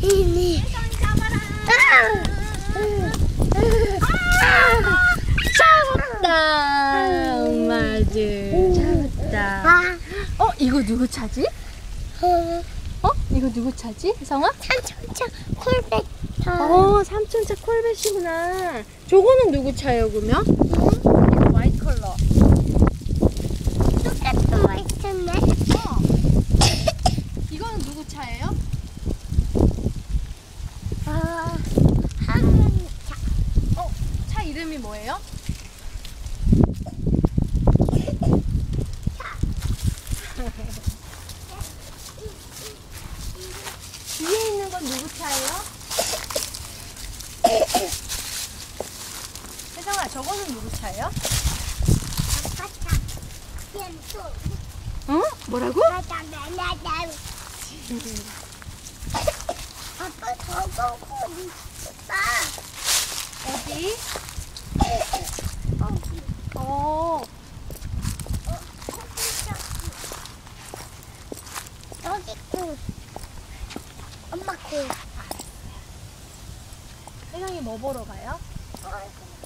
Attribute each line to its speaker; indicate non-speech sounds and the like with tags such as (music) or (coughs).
Speaker 1: 이니. 잡았다. 엄마들 잡았다. 어 이거 누구 차지?
Speaker 2: 어
Speaker 1: 이거 누구 차지? 성아?
Speaker 2: 삼촌차 콜벳.
Speaker 1: 어 삼촌차 콜벳이구나. 저거는 누구 차요 그러면? 이름이 뭐예요? (laughs) 뒤에 있는 건 누구 차예요? (coughs) 혜정아, 저거는 누구 차예요?
Speaker 2: 아빠 차. 또
Speaker 1: 어? 뭐라고?
Speaker 2: 아빠 저거.
Speaker 1: 어디? 어,
Speaker 2: 어, 여기 고 엄마 고
Speaker 1: 혜정이 뭐 보러 가요?
Speaker 2: 어,